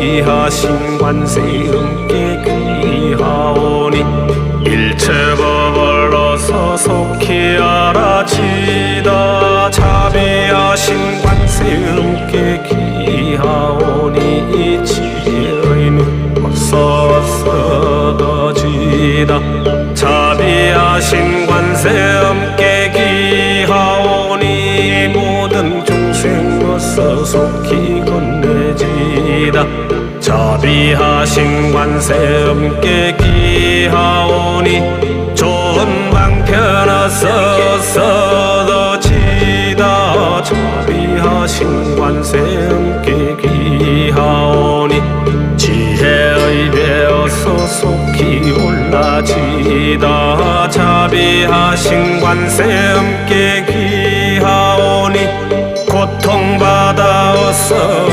귀하신 관세 음께 귀하오니 일체법을로서 속히 알아지다. 자비하신 관세 음께 귀하오니 지혜의 눈 어서 서더지다 건네지다. 자비하신 관세 음께 귀하오니 좋은 방편 어서 서더지다. 자비하신 관세 음께 귀하오니 지혜의 배어서 속히 올라지다. 자비하신 관세 음께 귀하오니 고통받아 어서 서 건너